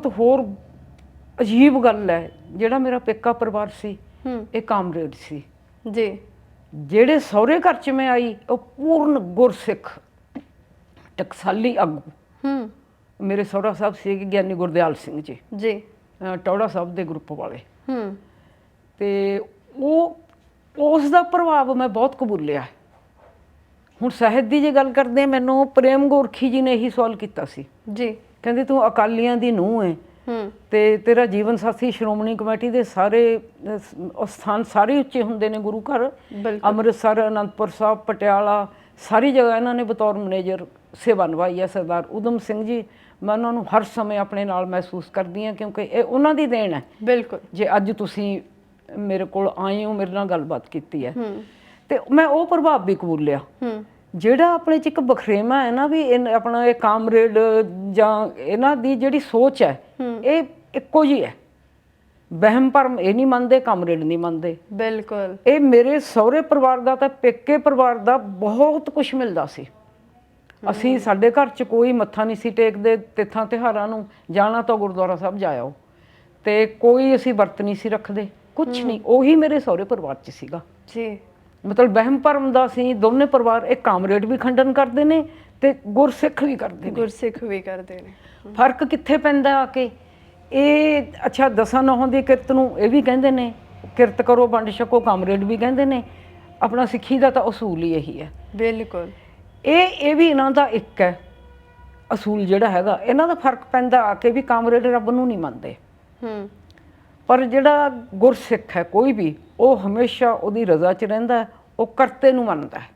ਬਹੁਤ ਹੋਰ ਅਜੀਬ ਗੱਲ ਹੈ ਜਿਹੜਾ ਮੇਰਾ ਪੇਕਾ ਪਰਿਵਾਰ ਸੀ ਹੂੰ। ਇਹ ਕਾਮਰੇਡ ਸੀ। ਜੀ। ਜਿਹੜੇ ਸਹੁਰੇ ਘਰ ਚ ਮੈਂ ਆਈ ਉਹ ਪੂਰਨ ਗੁਰਸਿੱਖ ਟਕਸਾਲੀ ਆਗੂ। ਹੂੰ। ਮੇਰੇ ਸਹੁਰਾ ਸਾਹਿਬ ਸੀ ਗਿਆਨੀ ਗੁਰਦਿਆਲ ਸਿੰਘ ਜੀ। ਜੀ। ਟੌੜਾ ਸਾਹਿਬ ਦੇ ਗਰੁੱਪ ਵਾਲੇ। ਹੂੰ। ਤੇ ਉਹ ਉਸ ਦਾ ਪ੍ਰਭਾਵ ਮੈਂ ਬਹੁਤ ਕਬੂਲਿਆ। ਹੁਣ ਸਾਹਿਤ ਦੀ ਜੇ ਗੱਲ ਕਰਦੇ ਹਾਂ, ਮੈਨੂੰ ਪ੍ਰੇਮ ਗੋਰਖੀ ਜੀ ਨੇ ਇਹੀ ਸਵਾਲ ਕੀਤਾ ਸੀ। ਜੀ। ਕਹਿੰਦੇ ਤੂੰ ਅਕਾਲੀਆਂ ਦੀ ਨੂੰਹ ਹੈ। ਤੇ ਤੇਰਾ ਜੀਵਨ ਸਾਥੀ ਸ਼੍ਰੋਮਣੀ ਕਮੇਟੀ ਦੇ ਸਾਰੇ ਅਹ, ਸਥਾਨ ਸਾਰੇ ਉੱਚੇ ਹੁੰਦੇ ਨੇ ਗੁਰੂ ਘਰ। ਅੰਮ੍ਰਿਤਸਰ ਅਨੰਦਪੁਰ ਸਾਹਿਬ ਪਟਿਆਲਾ ਸਾਰੀ ਜਗ੍ਹਾ ਇਹਨਾਂ ਨੇ ਬਤੌਰ ਮੈਨੇਜਰ ਸੇਵਾ ਨਿਭਾਈ ਹੈ ਸਰਦਾਰ ਉਦਮ ਸਿੰਘ ਜੀ। ਮੈਂ ਉਹਨਾਂ ਨੂੰ ਹਰ ਸਮੇਂ ਆਪਣੇ ਨਾਲ ਮਹਿਸੂਸ ਕਰਦੀ ਹਾਂ ਕਿਉਂਕਿ ਇਹ ਉਹਨਾਂ ਦੀ ਦੇਣ ਹੈ। ਬਿਲਕੁਲ। ਜੇ ਅੱਜ ਤੁਸੀਂ ਮੇਰੇ ਕੋਲ ਆਏ ਹੋ ਮੇਰੇ ਨਾਲ ਗੱਲਬਾਤ ਕੀਤੀ ਹੈ। ਤੇ ਮੈਂ ਉਹ ਪ੍ਰਭਾਵ ਵੀ ਕਬੂਲਿਆ। ਜਿਹੜਾ ਆਪਣੇ ਚ ਇੱਕ ਬਖਰੇਮਾ ਹੈ ਨਾ ਵੀ ਇਹ ਆਪਣਾ ਇਹ ਕਾਮਰੇਡ ਜਾਂ ਇਹਨਾਂ ਦੀ ਜਿਹੜੀ ਸੋਚ ਹੈ ਇਹ ਇੱਕੋ ਜੀ ਹੈ। ਵਹਿਮ ਭਰਮ ਇਹ ਨਹੀਂ ਮੰਨਦੇ ਕਾਮਰੇਡ ਨਹੀਂ ਮੰਨਦੇ। ਬਿਲਕੁਲ। ਇਹ ਮੇਰੇ ਸਹੁਰੇ ਪਰਿਵਾਰ ਦਾ ਤਾਂ ਪੇਕੇ ਪਰਿਵਾਰ ਦਾ ਬਹੁਤ ਕੁਝ ਮਿਲਦਾ ਸੀ। ਅਸੀਂ ਸਾਡੇ ਘਰ 'ਚ ਕੋਈ ਮੱਥਾ ਨਹੀਂ ਸੀ ਟੇਕਦੇ ਤਿੱਥਾਂ ਤਿਹਾਰਾਂ ਨੂੰ ਜਾਣਾ ਤਾਂ ਗੁਰਦੁਆਰਾ ਸਾਹਿਬ ਜਾਇਓ। ਤੇ ਕੋਈ ਅਸੀਂ ਵਰਤ ਨਹੀਂ ਸੀ ਰੱਖਦੇ। ਕੁਝ ਨਹੀਂ ਉਹੀ ਮੇਰੇ ਸਹੁਰੇ ਪਰਿਵਾਰ 'ਚ ਸੀਗਾ। ਜੀ। ਮਤਲਬ ਵਹਿਮ ਭਰਮ ਦਾ ਸੀ ਦੋਨੇ ਪਰਿਵਾਰ ਇੱਕ ਕਾਮਰੇਡ ਵੀ ਖੰਡਨ ਕਰਦੇ ਨੇ ਤੇ ਗੁਰਸਿੱਖ ਵੀ ਕਰਦੇ ਨੇ। ਗੁਰਸਿੱਖ ਵੀ ਕਰਦੇ ਨੇ। ਫ਼ਰਕ ਕਿੱਥੇ ਪੈਂਦਾ ਆ ਕੇ? ਇਹ ਅੱਛਾ ਦਸਾਂ ਨੌਹਾਂ ਦੀ ਕਿਰਤ ਨੂੰ ਇਹ ਵੀ ਕਹਿੰਦੇ ਨੇ ਕਿਰਤ ਕਰੋ ਵੰਡ ਛਕੋ ਕਾਮਰੇਡ ਵੀ ਕਹਿੰਦੇ ਨੇ। ਆਪਣਾ ਸਿੱਖੀ ਦਾ ਤਾਂ ਅਸੂਲ ਹੀ ਇਹੀ ਹੈ। ਬਿਲਕੁਲ। ਇਹ ਇਹ ਵੀ ਇਹਨਾਂ ਦਾ ਇੱਕ ਹੈ ਅਸੂਲ ਜਿਹੜਾ ਹੈਗਾ। ਇਹਨਾਂ ਦਾ ਫ਼ਰਕ ਪੈਂਦਾ ਆ ਕੇ ਵੀ ਕਾਮਰੇਡ ਰੱਬ ਨੂੰ ਨਹੀਂ ਮੰਨਦੇ। ਹੂੰ। ਪਰ ਜਿਹੜਾ ਗੁਰਸਿੱਖ ਹੈ ਕੋਈ ਵੀ ਉਹ ਹਮੇਸ਼ਾ ਉਹਦੀ ਰਜ਼ਾ 'ਚ ਰਹਿੰਦਾ ਹੈ, ਉਹ ਕਰਤੇ ਨੂੰ ਮੰਨਦਾ ਹੈ।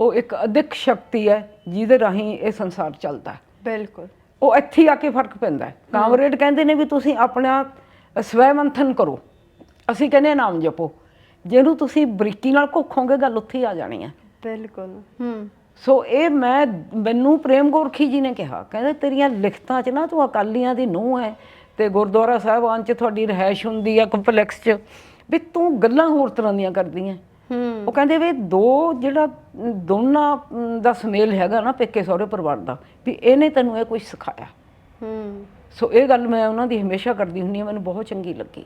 ਉਹ ਇੱਕ ਅਦਿੱਖ ਸ਼ਕਤੀ ਹੈ ਜਿਹਦੇ ਰਾਹੀਂ ਇਹ ਸੰਸਾਰ ਚੱਲਦਾ ਹੈ। ਬਿਲਕੁਲ। ਉਹ ਇੱਥੇ ਆ ਕੇ ਫ਼ਰਕ ਪੈਂਦਾ ਹੈ। ਕਾਮਰੇਡ ਕਹਿੰਦੇ ਨੇ ਵੀ ਤੁਸੀਂ ਆਪਣਾ ਸਵੈ ਮੰਥਨ ਕਰੋ। ਅਸੀਂ ਕਹਿੰਦੇ ਹਾਂ ਨਾਮ ਜਪੋ। ਜਿਹਨੂੰ ਤੁਸੀਂ ਬਰੀਕੀ ਨਾਲ ਘੋਖੋਗੇ ਗੱਲ ਉੱਥੇ ਆ ਜਾਣੀ ਹੈ। ਬਿਲਕੁਲ। ਹੂੰ। ਸੋ ਇਹ ਮੈਂ ਮੈਨੂੰ ਪ੍ਰੇਮ ਗੋਰਖੀ ਜੀ ਨੇ ਕਿਹਾ। ਕਹਿੰਦੇ ਤੇਰੀਆਂ ਲਿਖਤਾਂ 'ਚ ਨਾ ਤੂੰ ਅਕਾਲੀਆਂ ਦੀ ਨੂੰਹ ਹੈ। ਤੇ ਗੁਰਦੁਆਰਾ ਸਾਹਿਬਾਨ ਚ ਤੁਹਾਡੀ ਰਹਿائش ਹੁੰਦੀ ਆ ਕੰਪਲੈਕਸ ਚ ਵੀ ਤੂੰ ਗੱਲਾਂ ਹੋਰ ਤਰ੍ਹਾਂ ਦੀਆਂ ਕਰਦੀਆਂ। ਉਹ ਕਹਿੰਦੇ ਵੀ ਦੋ ਜਿਹੜਾ ਦੋਨਾਂ ਦਾ ਸੁਮੇਲ ਹੈਗਾ ਨਾ ਪੇਕੇ ਸਹੁਰੇ ਪਰਿਵਾਰ ਦਾ ਵੀ ਇਹਨੇ ਤੈਨੂੰ ਇਹ ਕੁਝ ਸਿਖਾਇਆ। ਸੋ ਇਹ ਗੱਲ ਮੈਂ ਉਹਨਾਂ ਦੀ ਹਮੇਸ਼ਾ ਕਰਦੀ ਹੁੰਨੀ ਆ ਮੈਨੂੰ ਬਹੁਤ ਚੰਗੀ ਲੱਗੀ।